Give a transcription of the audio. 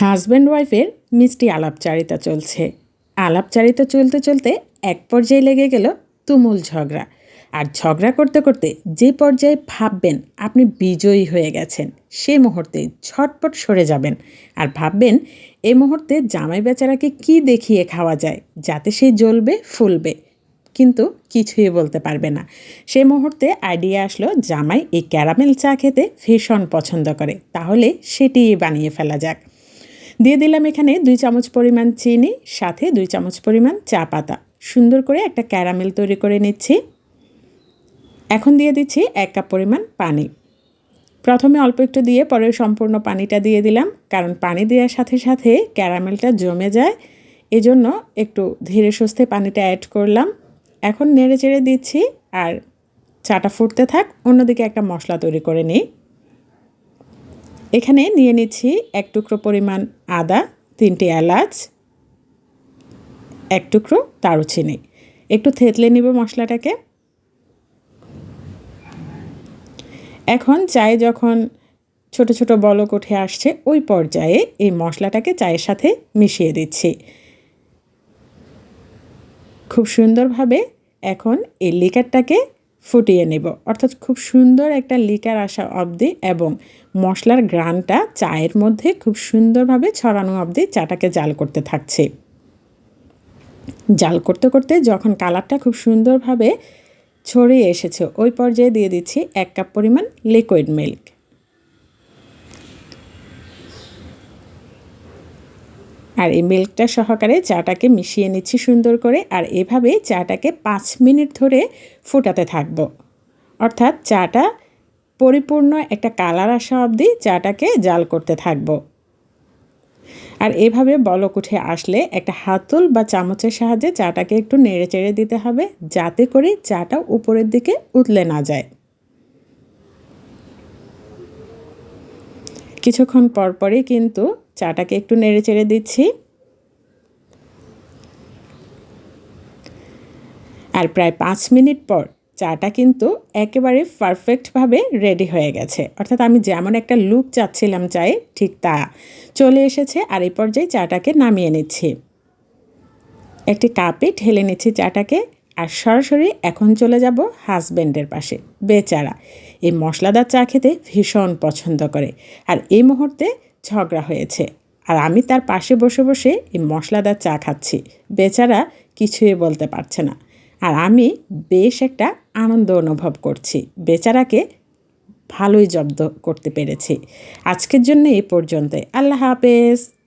Husband ওয়াইফের মিষ্টি আলাপচারিতা চলছে। আলাপচারিতা চলতে চলতে এক পর্যায়ে লেগে গেল তুমুল ঝগড়া। আর ঝগড়া করতে করতে যে পর্যায়ে ভাববেন আপনি বিজয়ী হয়ে গেছেন, সে মুহূর্তে ছটপট সরে যাবেন। আর ভাববেন এ মুহূর্তে জামাই বেচারাকে কি দেখিয়ে খাওয়া যায়, যাতে সে জ্বলবে, ফুলবে। কিন্তু কিছুই বলতে পারবে না। সে মুহূর্তে আইডিয়া আসলো জামাই এই ক্যারামেল চা খেতে ভীষণ পছন্দ করে। তাহলে সেটিই বানিয়ে ফেলা যাক। দিয়ে দিলাম এখানে দুই চামচ পরিমাণ চিনি, সাথে দুই চামচ পরিমাণ চা পাতা। সুন্দর করে একটা ক্যারামেল তৈরি করে নিচ্ছি। এখন দিয়ে দিচ্ছি এক কাপ পরিমাণ পানি। প্রথমে অল্প একটু দিয়ে পরে সম্পূর্ণ পানিটা দিয়ে দিলাম, কারণ পানি দেওয়ার সাথে সাথে ক্যারামেলটা জমে যায়। এজন্য একটু ধীরে সুস্থে পানিটা অ্যাড করলাম। এখন নেড়ে চেড়ে দিচ্ছি আর চাটা ফুটতে থাক, অন্যদিকে একটা মশলা তৈরি করে নিই। এখানে নিয়ে নিচ্ছি এক টুকরো পরিমাণ আদা, তিনটি এলাচ, এক টুকরো দারুচিনি। একটু থেতলে নিব মশলাটাকে। এখন চায়ে যখন ছোট ছোট বলক উঠে আসছে, ওই পর্যায়ে এই মশলাটাকে চায়ের সাথে মিশিয়ে দিচ্ছি। খুব সুন্দরভাবে এখন এই লিকারটাকে ফুটিয়ে নেব। অর্থাৎ খুব সুন্দর একটা লিকার আসা অবধি এবং মশলার গ্রানটা চায়ের মধ্যে খুব সুন্দরভাবে ছড়ানো অবধি চাটাকে জাল করতে থাকছে। জাল করতে করতে যখন কালারটা খুব সুন্দরভাবে ছড়িয়ে এসেছে, ওই পর্যায়ে দিয়ে দিচ্ছি এক কাপ পরিমাণ লিকুইড মিল্ক আর এই মিল্কটা সহকারে চাটাকে মিশিয়ে নিচ্ছি সুন্দর করে, আর এভাবে চাটাকে পাঁচ মিনিট ধরে ফোটাতে থাকব। অর্থাৎ চাটা পরিপূর্ণ একটা কালার আসা অবধি চাটাকে জাল করতে থাকব। আর এভাবে বলক উঠে আসলে একটা হাতল বা চামচের সাহায্যে চাটাকে একটু নেড়ে চেড়ে দিতে হবে, যাতে করে চাটা উপরের দিকে উতলে না যায়। কিছুক্ষণ পরপরই কিন্তু চাটাকে একটু নেড়ে চেড়ে দিচ্ছি। আর প্রায় পাঁচ মিনিট পর চাটা কিন্তু একেবারে পারফেক্টভাবে রেডি হয়ে গেছে। অর্থাৎ আমি যেমন একটা লুক চাচ্ছিলাম চাই ঠিক তা চলে এসেছে। আর এই পর্যায়ে চাটাকে নামিয়ে নিচ্ছি। একটি কাপে ঢেলে নিচ্ছি চাটাকে আর সরাসরি এখন চলে যাব হাজব্যান্ডের পাশে, বেচারা। এই মশলাদার চা খেতে ভীষণ পছন্দ করে। আর এই মুহূর্তে ঝগড়া হয়েছে। আর আমি তার পাশে বসে বসে এই মশলাদার চা খাচ্ছি। বেচারা কিছুই বলতে পারছে না। আর আমি বেশ একটা আনন্দ অনুভব করছি। বেচারাকে ভালোই জব্দ করতে পেরেছি। আজকের জন্য এই পর্যন্ত আল্লাহ হাফেজ।